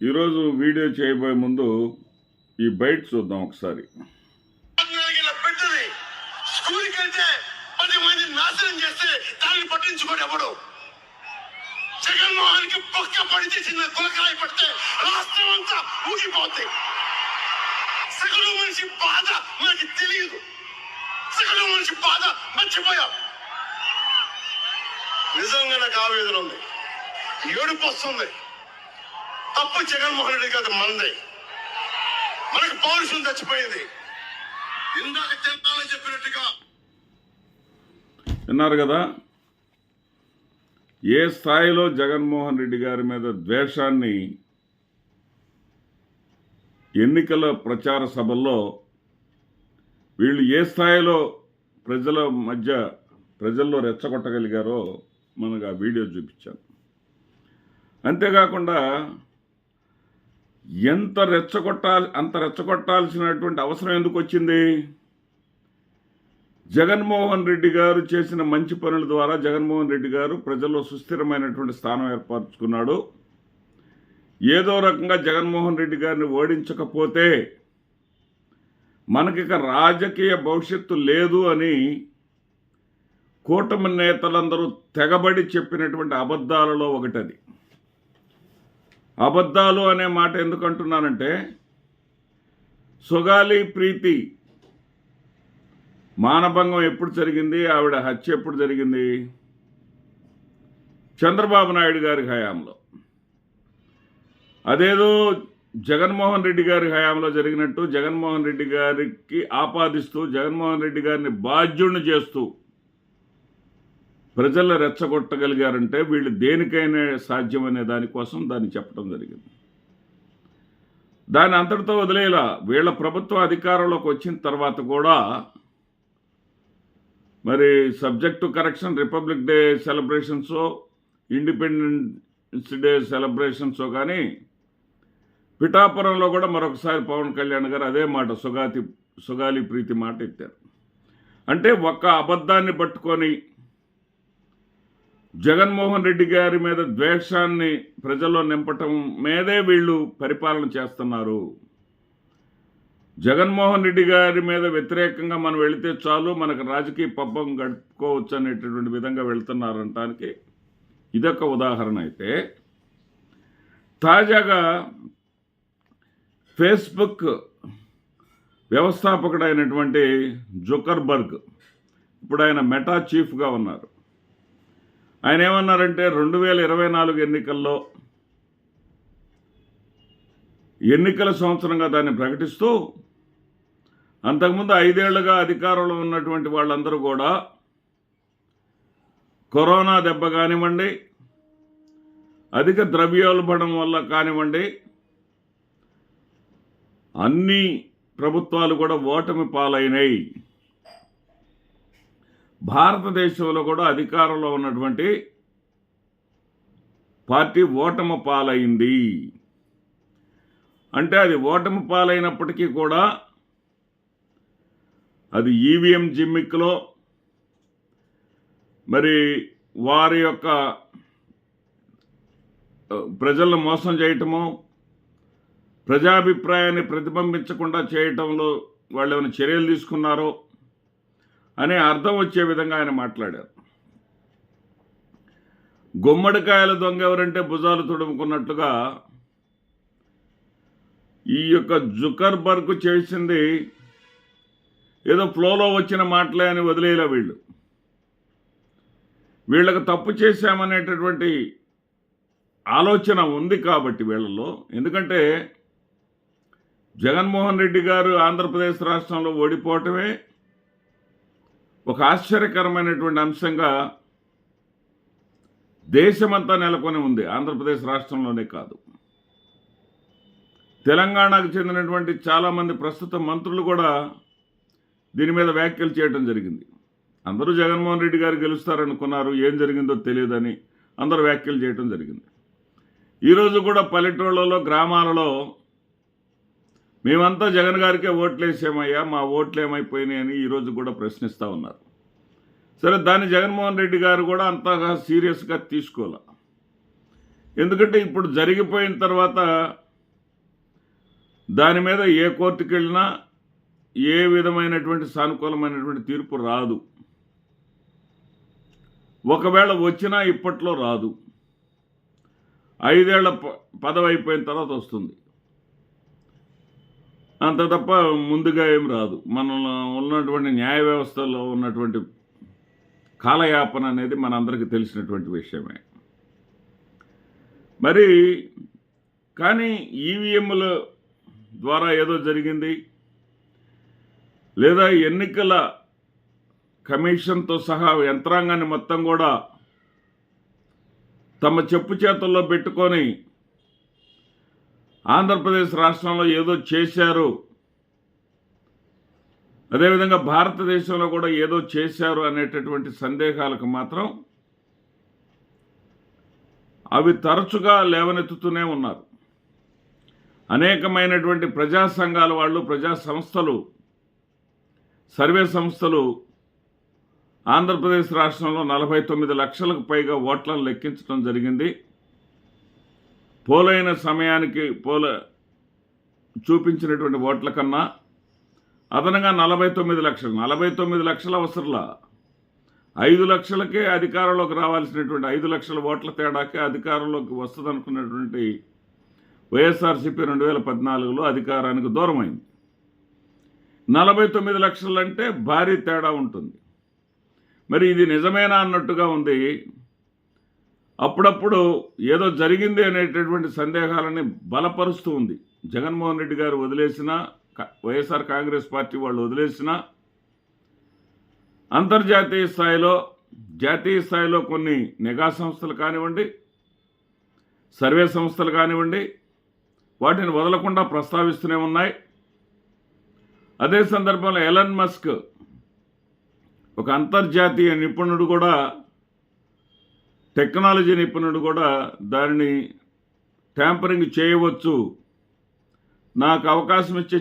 ఈరోజు వీడియో చేయబోయే ముందు ఈ బయట చూద్దాం ఒకసారి. ఇలా పెట్టది స్కూల్కి వెళ్తే పది మంది నాశనం చేస్తే దాన్ని పట్టించుకోడు ఎవడు. జగన్మోహన్కి పక్క పడితే చిన్న కులకరాయి పడితే రాష్ట్రం అంతా ఊగిపోతాయి సగలు మనిషి బాధ మనకి తెలియదు. సగలు మనిషి బాధ మర్చిపోయాం. నిజంగా నాకు ఆవేదన ఉంది ఏడుపు వస్తుంది. తప్పు జగన్మోహన్ రెడ్డి కాదు మనదే మనకు పౌరుషం చచ్చిపోయింది. ఇందాక తినాలని చెప్పినట్టుగా. విన్నారు కదా? ఏ స్థాయిలో జగన్మోహన్ రెడ్డి గారి మీద ద్వేషాన్ని ఎన్నికల ప్రచార సభల్లో వీళ్ళు ఏ స్థాయిలో ప్రజల మధ్య ప్రజల్లో రెచ్చగొట్టగలిగారో మనకు ఆ వీడియో చూపించాను అంతేకాకుండా ఎంత రెచ్చగొట్టాలి అంత రెచ్చగొట్టాల్సినటువంటి అవసరం ఎందుకు వచ్చింది? జగన్మోహన్ రెడ్డి గారు చేసిన మంచి పనుల ద్వారా జగన్మోహన్ రెడ్డి గారు ప్రజల్లో సుస్థిరమైనటువంటి స్థానం ఏర్పరచుకున్నాడు. ఏదో రకంగా జగన్మోహన్ రెడ్డి గారిని ఓడించకపోతే మనకిక రాజకీయ భవిష్యత్తు లేదు అని కూటమి నేతలందరూ తెగబడి చెప్పినటువంటి అబద్ధాలలో ఒకటది. అబద్ధాలు అనే మాట ఎందుకు అంటున్నానంటే సుగాలి ప్రీతి. మానభంగం ఎప్పుడు జరిగింది? ఆవిడ హత్య ఎప్పుడు జరిగింది? చంద్రబాబు నాయుడు గారి హయాంలో. అదేదో జగన్మోహన్ రెడ్డి గారి హయాంలో జరిగినట్టు జగన్మోహన్ రెడ్డి గారికి ఆపాదిస్తూ జగన్మోహన్ రెడ్డి గారిని బాధ్యుడిని చేస్తూ ప్రజల రెచ్చగొట్టగలిగారంటే వీళ్ళు దేనికైనా సాధ్యమనే దానికోసం దాన్ని చెప్పడం జరిగింది. దాని అంతటితో వదిలేలా వీళ్ళ ప్రభుత్వం అధికారంలోకి వచ్చిన తర్వాత కూడా మరి సబ్జెక్టు కరెక్షన్ రిపబ్లిక్ డే సెలబ్రేషన్సో ఇండిపెండెన్స్ డే సెలబ్రేషన్సో కానీ పిఠాపురంలో కూడా మరొకసారి పవన్ కళ్యాణ్ గారు అదే మాట సుగాతి సుగాలి ప్రీతి మాట ఎత్తారు. అంటే ఒక్క అబద్ధాన్ని పట్టుకొని జగన్మోహన్ రెడ్డి గారి మీద ద్వేషాన్ని ప్రజల్లో నింపటం మీదే వీళ్ళు పరిపాలన చేస్తున్నారు. జగన్మోహన్ రెడ్డి గారి మీద వ్యతిరేకంగా మనం వెళితే చాలు మనకు రాజకీయ పబ్బం గడుపుకోవచ్చు అనేటటువంటి విధంగా వెళ్తున్నారంటానికి ఇదొక ఉదాహరణ అయితే. తాజాగా ఫేస్బుక్ వ్యవస్థాపకుడైనటువంటి జుకర్బర్గ్ ఇప్పుడు ఆయన మెటా చీఫ్గా ఉన్నారు. ఆయన ఏమన్నారంటే రెండు వేల ఇరవై నాలుగు ఎన్నికల్లో ఎన్నికల సంవత్సరంగా దాన్ని ప్రకటిస్తూ అంతకుముందు ఐదేళ్ళుగా అధికారంలో ఉన్నటువంటి వాళ్ళందరూ కూడా కరోనా దెబ్బ కానివ్వండి అధిక ద్రవ్యోల్బణం వల్ల కానివ్వండి అన్ని ప్రభుత్వాలు కూడా ఓటమి పాలైనాయి. భారతదేశంలో కూడా అధికారంలో ఉన్నటువంటి పార్టీ ఓటమి పాలైంది. అంటే అది ఓటమి పాలైనప్పటికీ కూడా అది ఈవీఎం జిమ్మిక్లో మరి వారి యొక్క ప్రజలను మోసం చేయటము ప్రజాభిప్రాయాన్ని ప్రతిబింబించకుండా చేయటంలో వాళ్ళు ఏమైనా చర్యలు తీసుకున్నారో అనే అర్థం వచ్చే విధంగా ఆయన మాట్లాడారు. గుమ్మడికాయల దొంగ ఎవరంటే భుజాలు తుడుముకున్నట్టుగా ఈ యొక్క జుకర్బర్గ్ చేసింది ఏదో ఫ్లోలో వచ్చిన మాటలే అని వదిలేలా వీళ్ళు. వీళ్ళకి తప్పు చేశామనేటటువంటి ఆలోచన ఉంది కాబట్టి వీళ్ళలో. ఎందుకంటే జగన్మోహన్ రెడ్డి గారు ఆంధ్రప్రదేశ్ రాష్ట్రంలో ఓడిపోవటమే ఒక ఆశ్చర్యకరమైనటువంటి అంశంగా దేశమంతా నెలకొని ఉంది. ఆంధ్రప్రదేశ్ రాష్ట్రంలోనే కాదు. తెలంగాణకు చెందినటువంటి చాలామంది ప్రస్తుత మంత్రులు కూడా దీని మీద వ్యాఖ్యలు చేయడం జరిగింది. అందరూ జగన్మోహన్ రెడ్డి గారు గెలుస్తారనుకున్నారు. ఏం జరిగిందో తెలియదని అందరూ వ్యాఖ్యలు చేయడం జరిగింది. ఈరోజు కూడా పల్లెటూళ్ళలో గ్రామాలలో మేమంతా జగన్ గారికే ఓట్లేసామయ్యా మా ఓట్లు ఏమైపోయినాయి అని ఈరోజు కూడా ప్రశ్నిస్తూ ఉన్నారు. సరే దాన్ని జగన్మోహన్ రెడ్డి గారు కూడా అంతగా సీరియస్గా తీసుకోలే ఎందుకంటే ఇప్పుడు జరిగిపోయిన తర్వాత దాని మీద ఏ కోర్టుకి వెళ్ళినా ఏ విధమైనటువంటి సానుకూలమైనటువంటి తీర్పు రాదు. ఒకవేళ వచ్చినా ఇప్పట్లో రాదు. ఐదేళ్ళ ప- పదవి అయిపోయిన తర్వాత వస్తుంది. అంత తప్ప ముందుగా ఏం రాదు. మన ఉన్నటువంటి న్యాయ వ్యవస్థలో ఉన్నటువంటి కాలయాపన అనేది మనందరికీ తెలిసినటువంటి విషయమే. మరి కానీ ఈవీఎంల ద్వారా ఏదో జరిగింది. లేదా ఎన్నికల కమిషన్తో సహా యంత్రాంగాన్ని మొత్తం కూడా తమ చెప్పు చేతుల్లో పెట్టుకొని ఆంధ్రప్రదేశ్ రాష్ట్రంలో ఏదో చేశారు. అదేవిధంగా భారతదేశంలో కూడా ఏదో చేశారు అనేటటువంటి సందేహాలకు మాత్రం అవి తరచుగా లేవనెత్తుతూనే ఉన్నారు. అనేకమైనటువంటి ప్రజా సంఘాల వాళ్ళు ప్రజా సంస్థలు సర్వే సంస్థలు ఆంధ్రప్రదేశ్ రాష్ట్రంలో నలభై తొమ్మిది లక్షలకు పైగా ఓట్లను లెక్కించడం జరిగింది. పోలైన సమయానికి పోల చూపించినటువంటి ఓట్ల కన్నా అదనంగా నలభై తొమ్మిది లక్షలు నలభై తొమ్మిది లక్షల అవసరంలా. ఐదు లక్షలకే అధికారంలోకి రావాల్సినటువంటి ఐదు లక్షల ఓట్ల తేడాకే అధికారంలోకి వస్తుందనుకున్నటువంటి వైఎస్ఆర్సీపీ రెండు వేల పద్నాలుగులో అధికారానికి దూరమైంది. నలభై తొమ్మిది లక్షలంటే భారీ తేడా ఉంటుంది. మరి ఇది నిజమేనా అన్నట్టుగా ఉంది. అప్పుడప్పుడు ఏదో జరిగింది అనేటటువంటి సందేహాలని బలపరుస్తూ ఉంది. జగన్మోహన్ రెడ్డి గారు వదిలేసిన వైఎస్ఆర్ కాంగ్రెస్ పార్టీ వాళ్ళు వదిలేసిన అంతర్జాతీయ స్థాయిలో జాతీయ స్థాయిలో కొన్ని నిఘా సంస్థలు కానివ్వండి సర్వే సంస్థలు కానివ్వండి వాటిని వదలకుండా ప్రస్తావిస్తూనే ఉన్నాయి. అదే సందర్భంలో ఎలన్ మస్క్ ఒక అంతర్జాతీయ నిపుణుడు కూడా టెక్నాలజీ నిపుణుడు కూడా దానిని ట్యాంపరింగ్ చేయవచ్చు. నాకు అవకాశం ఇచ్చే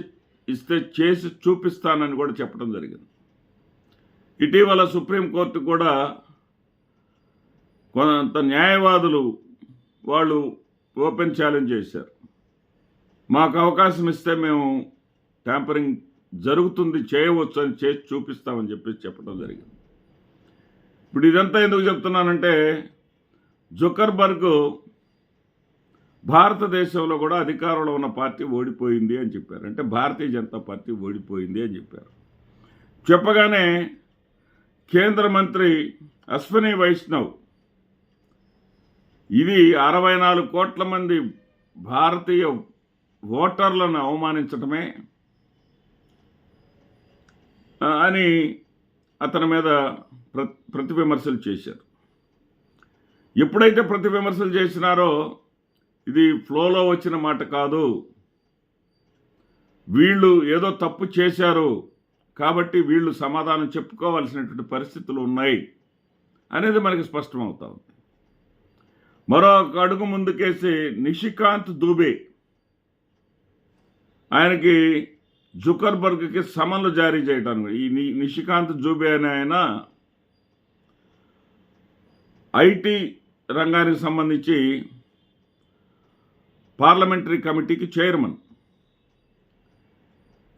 ఇస్తే చేసి చూపిస్తానని కూడా చెప్పడం జరిగింది. ఇటీవల సుప్రీంకోర్టు కూడా కొంత న్యాయవాదులు వాళ్ళు ఓపెన్ ఛాలెంజ్ చేశారు. మాకు అవకాశం ఇస్తే మేము ట్యాంపరింగ్ జరుగుతుంది చేయవచ్చు అని చేసి చూపిస్తామని చెప్పి చెప్పడం జరిగింది. ఇప్పుడు ఇదంతా ఎందుకు చెప్తున్నానంటే జుకర్బర్గ్ భారతదేశంలో కూడా అధికారంలో ఉన్న పార్టీ ఓడిపోయింది అని చెప్పారు. అంటే భారతీయ జనతా పార్టీ ఓడిపోయింది అని చెప్పారు. చెప్పగానే కేంద్ర మంత్రి అశ్విని వైష్ణవ్ ఇది అరవై నాలుగు కోట్ల మంది భారతీయ ఓటర్లను అవమానించటమే అని అతని మీద ప్ర ప్రతి విమర్శలు చేశారు. ఎప్పుడైతే ప్రతి విమర్శలు చేసినారో ఇది ఫ్లోలో వచ్చిన మాట కాదు. వీళ్ళు ఏదో తప్పు చేశారు కాబట్టి వీళ్ళు సమాధానం చెప్పుకోవాల్సినటువంటి పరిస్థితులు ఉన్నాయి అనేది మనకి స్పష్టమవుతా ఉంది. మరో అడుగు ముందుకేసి నిషికాంత్ దూబే. ఆయనకి జుకర్బర్గ్కి సమన్లు జారీ చేయడానికి ఈ నిషికాంత్ జూబే అనే ఆయన ఐటీ రంగానికి సంబంధించి పార్లమెంటరీ కమిటీకి చైర్మన్.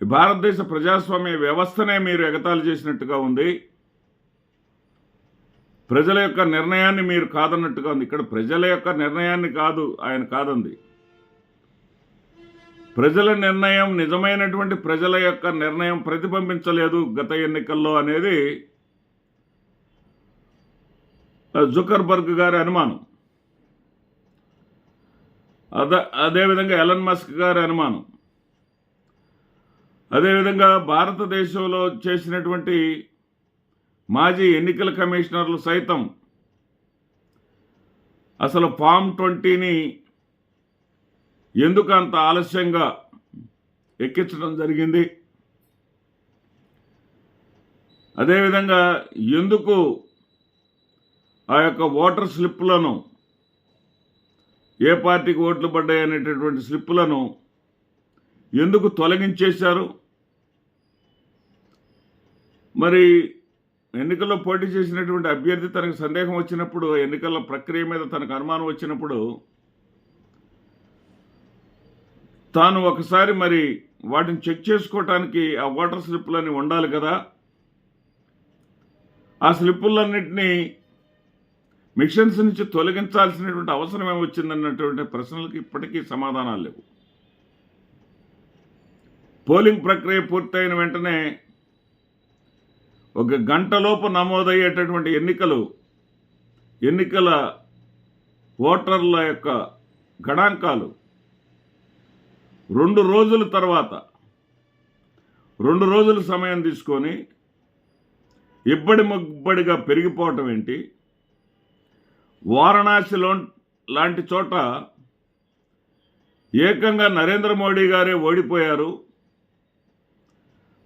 ఈ భారతదేశ ప్రజాస్వామ్య వ్యవస్థనే మీరు ఎగతాళి చేసినట్టుగా ఉంది. ప్రజల యొక్క నిర్ణయాన్ని మీరు కాదన్నట్టుగా ఉంది. ఇక్కడ ప్రజల యొక్క నిర్ణయాన్ని కాదు ఆయన కాదంది. ప్రజల నిర్ణయం నిజమైనటువంటి ప్రజల యొక్క నిర్ణయం ప్రతిబింబించలేదు గత ఎన్నికల్లో అనేది జుకర్బర్గ్ గారి అనుమానం. అదే అదేవిధంగా ఎలన్ మస్క్ గారి అనుమానం. అదేవిధంగా భారతదేశంలో చేసినటువంటి మాజీ ఎన్నికల కమిషనర్లు సైతం అసలు ఫామ్ ట్వంటీని ఎందుకు అంత ఆలస్యంగా ఎక్కించడం జరిగింది? అదేవిధంగా ఎందుకు ఆ యొక్క ఓటర్ స్లిప్పులను ఏ పార్టీకి ఓట్లు పడ్డాయి అనేటటువంటి స్లిప్పులను ఎందుకు తొలగించేశారు? మరి ఎన్నికల్లో పోటీ చేసినటువంటి అభ్యర్థి తనకు సందేహం వచ్చినప్పుడు ఎన్నికల ప్రక్రియ మీద తనకు అనుమానం వచ్చినప్పుడు తాను ఒకసారి మరి వాటిని చెక్ చేసుకోవటానికి ఆ ఓటర్ స్లిప్పులని ఉండాలి కదా? ఆ స్లిప్పులన్నింటినీ మిషన్స్ నుంచి తొలగించాల్సినటువంటి అవసరం ఏమొచ్చిందన్నటువంటి ప్రశ్నలకు ఇప్పటికీ సమాధానాలు లేవు. పోలింగ్ ప్రక్రియ పూర్తయిన వెంటనే ఒక గంటలోపు నమోదయ్యేటటువంటి ఎన్నికలు ఎన్నికల ఓటర్ల యొక్క గణాంకాలు రెండు రోజుల తర్వాత రెండు రోజుల సమయం తీసుకొని ఇబ్బడి ముబ్బడిగా పెరిగిపోవటం ఏంటి? వారణాసిలో లాంటి చోట ఏకంగా నరేంద్ర మోడీ గారే ఓడిపోయారు.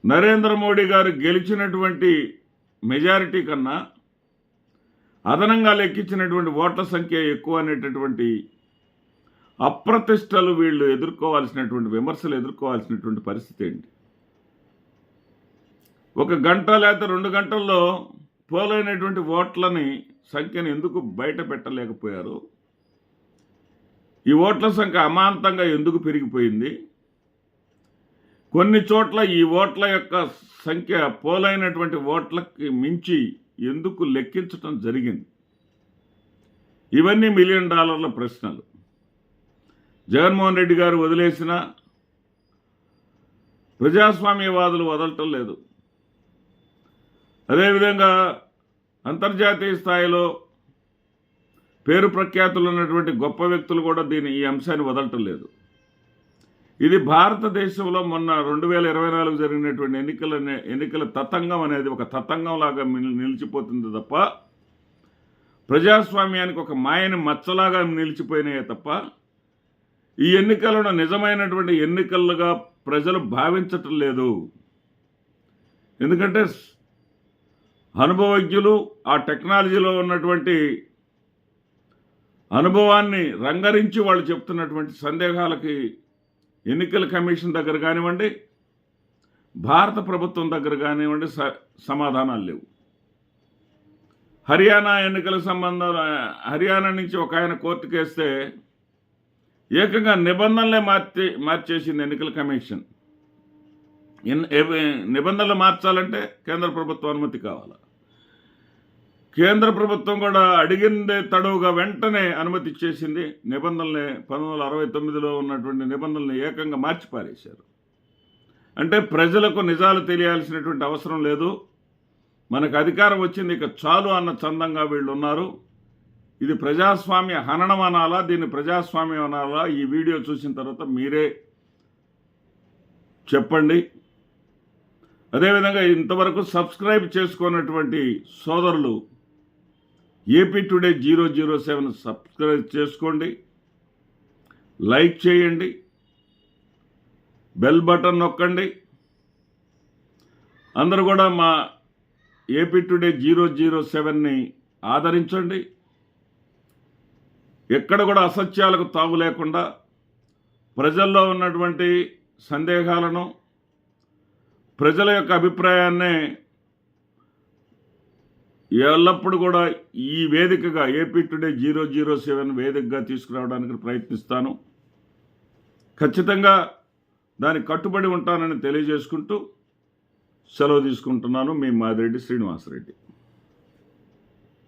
నరేంద్ర మోడీ గారు గెలిచినటువంటి మెజారిటీ కన్నా అదనంగా లెక్కించినటువంటి ఓట్ల సంఖ్య ఎక్కువ అనేటటువంటి అప్రతిష్టలు వీళ్ళు ఎదుర్కోవాల్సినటువంటి విమర్శలు ఎదుర్కోవాల్సినటువంటి పరిస్థితి ఏంటి? ఒక గంట లేకపోతే రెండు గంటల్లో పోలైనటువంటి ఓట్లని సంఖ్యను ఎందుకు బయట పెట్టలేకపోయారు? ఈ ఓట్ల సంఖ్య అమాంతంగా ఎందుకు పెరిగిపోయింది? కొన్ని చోట్ల ఈ ఓట్ల యొక్క సంఖ్య పోలైనటువంటి ఓట్లకి మించి ఎందుకు లెక్కించటం జరిగింది? ఇవన్నీ మిలియన్ డాలర్ల ప్రశ్నలు. జగన్మోహన్ రెడ్డి గారు వదిలేసిన ప్రజాస్వామ్యవాదులు వదలటం లేదు. అదేవిధంగా అంతర్జాతీయ స్థాయిలో పేరు ప్రఖ్యాతులు ఉన్నటువంటి గొప్ప వ్యక్తులు కూడా దీని ఈ అంశాన్ని వదలటం లేదు. ఇది భారతదేశంలో మొన్న రెండు వేల ఇరవై నాలుగు జరిగినటువంటి ఎన్నికల ఎన్నికల తతంగం అనేది ఒక తతంగం లాగా నిలిచిపోతుంది తప్ప ప్రజాస్వామ్యానికి ఒక మాయని మచ్చలాగా నిలిచిపోయినాయే తప్ప ఈ ఎన్నికలను నిజమైనటువంటి ఎన్నికలుగా ప్రజలు భావించటం లేదు. ఎందుకంటే అనుభవజ్ఞులు ఆ టెక్నాలజీలో ఉన్నటువంటి అనుభవాన్ని రంగరించి వాళ్ళు చెప్తున్నటువంటి సందేహాలకి ఎన్నికల కమిషన్ దగ్గర కానివ్వండి భారత ప్రభుత్వం దగ్గర కానివ్వండి స సమాధానాలు లేవు. హర్యానా ఎన్నికల సంబంధం హర్యానా నుంచి ఒక ఆయన కోర్టుకేస్తే ఏకంగా నిబంధనలే మార్చి మార్చేసింది ఎన్నికల కమిషన్. నిబంధనలు మార్చాలంటే కేంద్ర ప్రభుత్వం అనుమతి కావాలి? కేంద్ర ప్రభుత్వం కూడా అడిగిందే తడవుగా వెంటనే అనుమతి ఇచ్చేసింది. నిబంధనల్ని పంతొమ్మిది వందల అరవై తొమ్మిదిలో ఉన్నటువంటి నిబంధనల్ని ఏకంగా మార్చి పారేశారు అంటే ప్రజలకు నిజాలు తెలియాల్సినటువంటి అవసరం లేదు. మనకు అధికారం వచ్చింది ఇక చాలు అన్న చందంగా వీళ్ళు ఉన్నారు. ఇది ప్రజాస్వామ్య హననం అనాలా? దీన్ని ప్రజాస్వామ్యం అనాలా? ఈ వీడియో చూసిన తర్వాత మీరే చెప్పండి. అదేవిధంగా ఇంతవరకు సబ్స్క్రైబ్ చేసుకున్నటువంటి సోదరులు AP today zero zero seven subscribe చేసుకోండి. లైక్ చేయండి. బెల్ బటన్ నొక్కండి. అందరూ కూడా మా ఏపీ టుడే జీరో జీరో సెవెన్ని ఆదరించండి. ఎక్కడ కూడా అసత్యాలకు తావు లేకుండా ప్రజల్లో ఉన్నటువంటి సందేహాలను ప్రజల యొక్క అభిప్రాయాన్ని ఎల్లప్పుడు కూడా ఈ వేదికగా AP today zero zero seven వేదికగా తీసుకురావడానికి ప్రయత్నిస్తాను. ఖచ్చితంగా దానికి కట్టుబడి ఉంటానని తెలియజేసుకుంటూ సెలవు తీసుకుంటున్నాను. మీ మాదిరెడ్డి శ్రీనివాసరెడ్డి.